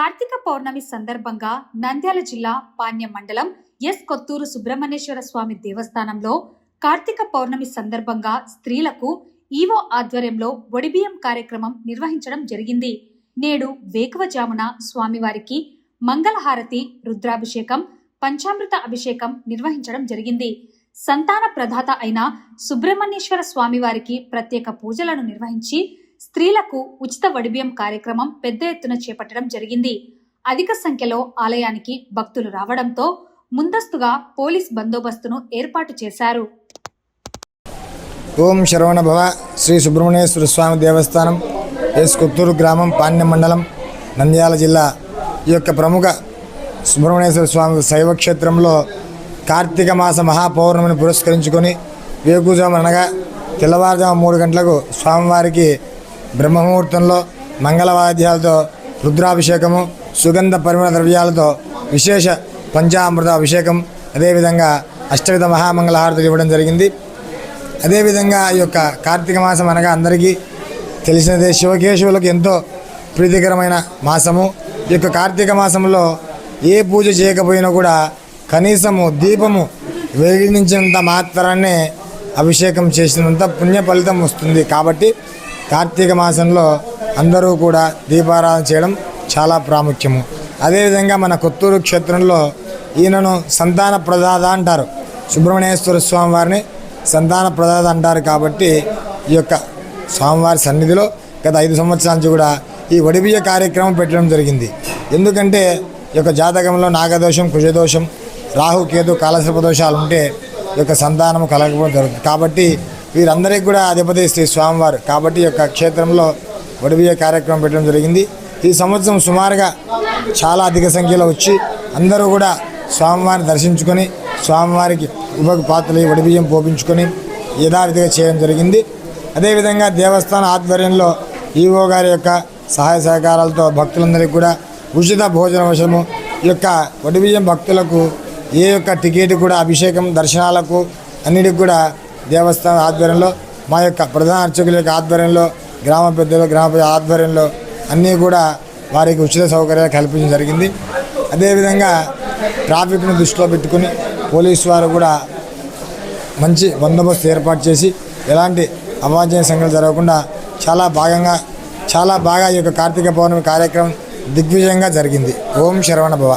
కార్తీక పౌర్ణమి సందర్భంగా నంద్యాల జిల్లా పాణ్యం మండలం ఎస్ కొత్తూరు సుబ్రహ్మణ్యేశ్వర స్వామి దేవస్థానంలో కార్తీక పౌర్ణమి సందర్భంగా స్త్రీలకు ఈవో ఆధ్వర్యంలో ఒడిబియ్యం కార్యక్రమం నిర్వహించడం జరిగింది. నేడు వేకువజామున స్వామివారికి మంగళహారతి రుద్రాభిషేకం పంచామృత అభిషేకం నిర్వహించడం జరిగింది. సంతాన ప్రదాత అయిన సుబ్రహ్మణ్యేశ్వర స్వామివారికి ప్రత్యేక పూజలను నిర్వహించి స్త్రీలకు ఉచిత వడిబియం కార్యక్రమం పెద్ద ఎత్తున చేపట్టడం జరిగింది. అధిక సంఖ్యలో ఆలయానికి భక్తులు రావడంతో ముందస్తుగా పోలీస్ బందోబస్తును ఏర్పాటు చేశారు. ఓం శరవణ భవ శ్రీ సుబ్రహ్మణ్యేశ్వర స్వామి దేవస్థానం ఎస్ కొత్తూరు గ్రామం పాణ్యం మండలం నంద్యాల జిల్లా. ఈ యొక్క ప్రముఖ సుబ్రహ్మణ్యేశ్వర స్వామి శైవ క్షేత్రంలో కార్తీక మాస మహాపౌర్ణమిని పురస్కరించుకొని వేకుజాము అనగా తెల్లవారుజాము మూడు గంటలకు స్వామివారికి బ్రహ్మముహూర్తంలో మంగళవాద్యాలతో రుద్రాభిషేకము సుగంధ పరిమళ ద్రవ్యాలతో విశేష పంచామృత అభిషేకం అదేవిధంగా అష్టవిధ మహామంగళహారతులు ఇవ్వడం జరిగింది. అదేవిధంగా ఈ యొక్క కార్తీక మాసం అనగా అందరికీ తెలిసినదే శివకేశవులకు ఎంతో ప్రీతికరమైన మాసము. ఈ యొక్క కార్తీక మాసంలో ఏ పూజ చేయకపోయినా కూడా కనీసము దీపము వెలిగించినంత మాత్రాన్నే అభిషేకం చేసినంత పుణ్య ఫలితం వస్తుంది. కాబట్టి కార్తీక మాసంలో అందరూ కూడా దీపారాధన చేయడం చాలా ప్రాముఖ్యము. అదేవిధంగా మన కొత్తూరు క్షేత్రంలో ఈయనను సంతాన ప్రదాత అంటారు. సుబ్రహ్మణ్యేశ్వర స్వామి వారిని సంతాన ప్రదాత అంటారు కాబట్టి ఈ యొక్క స్వామివారి సన్నిధిలో గత ఐదు సంవత్సరాల నుంచి కూడా ఈ వడిబియ్య కార్యక్రమం పెట్టడం జరిగింది. ఎందుకంటే ఈ యొక్క జాతకంలో నాగదోషం కుజదోషం రాహు కేతు కాలసర్ప దోషాలు ఉంటే ఈ యొక్క సంతానం కలగకపోవడం జరుగుతుంది. కాబట్టి వీరందరికీ కూడా అధిపతి శ్రీ స్వామివారు. కాబట్టి ఈ యొక్క క్షేత్రంలో వడిబియ్య కార్యక్రమం పెట్టడం జరిగింది. ఈ సంవత్సరం సుమారుగా చాలా అధిక సంఖ్యలో వచ్చి అందరూ కూడా స్వామివారిని దర్శించుకొని స్వామివారికి ఉపకు పాత్రలు వడిబియ్యం పోపించుకొని యథావిధిగా చేయడం జరిగింది. అదేవిధంగా దేవస్థాన ఆధ్వర్యంలో ఈవో గారి యొక్క సహాయ సహకారాలతో భక్తులందరికీ కూడా ఉచిత భోజన వశము. ఈ యొక్క వడిబియ్యం భక్తులకు ఏ యొక్క టికెట్ కూడా అభిషేకం దర్శనాలకు అన్నిటికి కూడా దేవస్థానం ఆధ్వర్యంలో మా యొక్క ప్రధాన అర్చకుల యొక్క ఆధ్వర్యంలో గ్రామ పెద్దలు గ్రామ ఆధ్వర్యంలో అన్నీ కూడా వారికి ఉచిత సౌకర్యాలు కల్పించడం జరిగింది. అదేవిధంగా ట్రాఫిక్ను దృష్టిలో పెట్టుకుని పోలీసు వారు కూడా మంచి బందోబస్తు ఏర్పాటు చేసి ఎలాంటి అవాంఛనీయ సంఘటనలు జరగకుండా చాలా భాగంగా చాలా బాగా ఈ యొక్క కార్తీక పౌర్ణమి కార్యక్రమం దిగ్విజయంగా జరిగింది. ఓం శరవణ భవ.